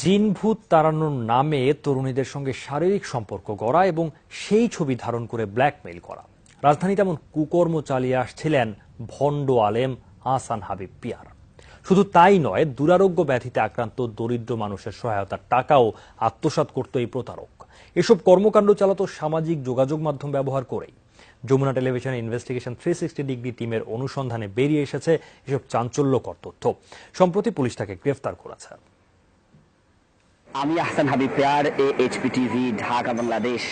জিন ভূত তাড়ানোর নামে তরুণীদের সঙ্গে শারীরিক সম্পর্ক গড়া এবং সেই ছবি ধারণ করে ব্ল্যাকমেইল করা। রাজধানী তেমন কুকর্ম চালিয়ে আসছিলেন ভণ্ড আলেম আহসান হাবিব পিয়ার। শুধু তাই নয়, দুরারোগ্য ব্যাধিতে আক্রান্ত দরিদ্র মানুষের সহায়তার টাকাও আত্মসাৎ করত এই প্রতারক। এসব কর্মকাণ্ড চালাতো সামাজিক যোগাযোগ মাধ্যম ব্যবহার করেই। যমুনা টেলিভিশনের ইনভেস্টিগেশন থ্রি সিক্সটি ডিগ্রি টিমের অনুসন্ধানে বেরিয়ে এসেছে এসব চাঞ্চল্যকর তথ্য। সম্প্রতি পুলিশ তাকে গ্রেফতার করেছে। আমি Ahsan Habib pair A HP TV Dhaka Bangladesh.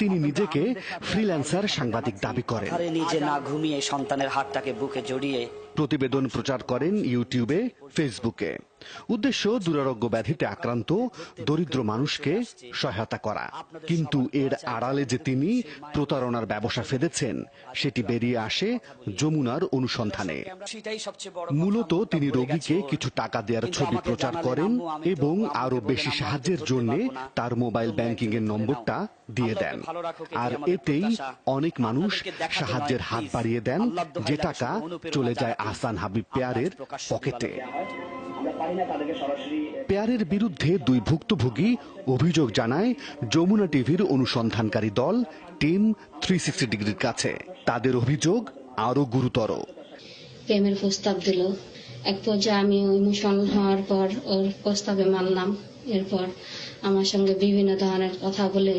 তিনি নিজেকে ফ্রিল্যান্সার সাংবাদিক দাবি করেন। আরে নিজে না ঘুমিয়ে সন্তানের হাতটাকে বুকে জড়িয়ে প্রতিবেদন প্রচার করেন ইউটিউবে ফেসবুকে। উদ্দেশ্য দুরারোগ্য ব্যাধিতে আক্রান্ত দরিদ্র মানুষকে সহায়তা করা। কিন্তু এর আড়ালে যে তিনি প্রতারণার ব্যবসা ফেলেছেন সেটি বেরিয়ে আসে যমুনার অনুসন্ধানে। মূলত তিনি রোগীকে কিছু টাকা দেওয়ার ছবি প্রচার করেন এবং আরও বেশি সাহায্যের জন্য তার মোবাইল ব্যাংকিং এর নম্বরটা দিয়ে দেন। আর এতেই অনেক মানুষ সাহায্যের হাত বাড়িয়ে দেন যে টাকা চলে যায় আহসান হাবিব পেয়ারের পকেটে। পেয়ারের বিরুদ্ধে দুই ভুক্তভোগী অভিযোগ জানায় যমুনা টিভির অনুসন্ধানকারী দল টিম থ্রি সিক্সটি ডিগ্রির কাছে। তাদের অভিযোগ আরও গুরুতর। প্রেমের প্রস্তাব দিল। এক পর্যায়ে আমি ইমোশনাল হওয়ার পর ওর প্রস্তাবে মানলাম। এরপর আমার সঙ্গে বিভিন্ন ধরনের কথা বলে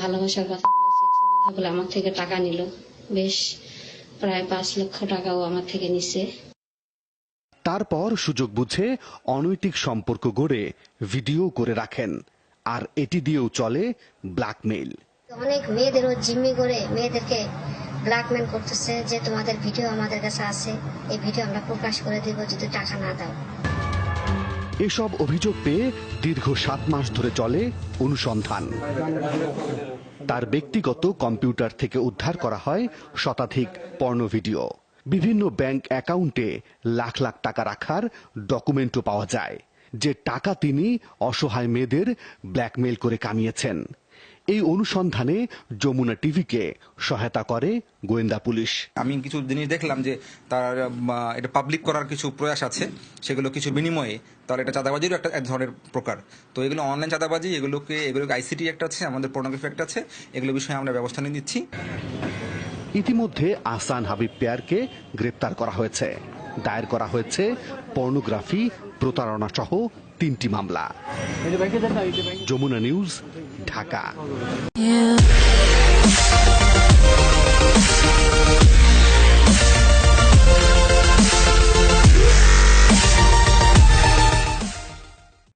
ভালোবাসার কথা বলে সেক্সের কথা বলে আমার থেকে টাকা নিল। বেশ প্রায় পাঁচ লক্ষ টাকাও আমার থেকে নিছে। তারপর সুযোগ বুঝে অনৈতিক সম্পর্ক গড়ে ভিডিও করে রাখেন আর এটি দিয়েও চলে ব্ল্যাকমেইল। অনেক মেয়েদেরও জিম্মি করে মেয়েদেরকে ব্ল্যাকমেল করতেছে যে তোমাদের ভিডিও আমাদের কাছে আছে এই ভিডিও আমরা প্রকাশ করে দেব যদি টাকা না দাও। এসব অভিযোগ পেয়ে দীর্ঘ সাত মাস ধরে চলে অনুসন্ধান। তার ব্যক্তিগত কম্পিউটার থেকে উদ্ধার করা হয় শতাধিক পর্ণ ভিডিও। বিভিন্ন ব্যাংক অ্যাকাউন্টে লাখ লাখ টাকা রাখার ডকুমেন্টও পাওয়া যায়, যে টাকা তিনি অসহায় মেয়েদের ব্ল্যাকমেল করে কামিয়েছেন। এই অনুসন্ধানে যমুনা টিভিকে সহায়তা করে গোয়েন্দা পুলিশ। আমি কিছু জিনিস দেখলাম যে তার এটা পাবলিক করার কিছু প্রয়াস আছে। সেগুলো কিছু বিনিময়ে তাহলে এটা চাঁদাবাজিরও একটা এক ধরনের প্রকার। তো এগুলো অনলাইন চাঁদাবাজি এগুলোকে এগুলোকে আইসিটি একটা আছে আমাদের পর্নোগ্রাফি একটা আছে এগুলো বিষয়ে আমরা ব্যবস্থা নিয়ে নিচ্ছি। ইতিমধ্যে আহসান হাবিব পেয়ারকে গ্রেপ্তার করা হয়েছে। দায়ের করা হয়েছে পর্নোগ্রাফি প্রতারণা সহ তিনটি মামলা যমুনা নিউজ ঢাকা.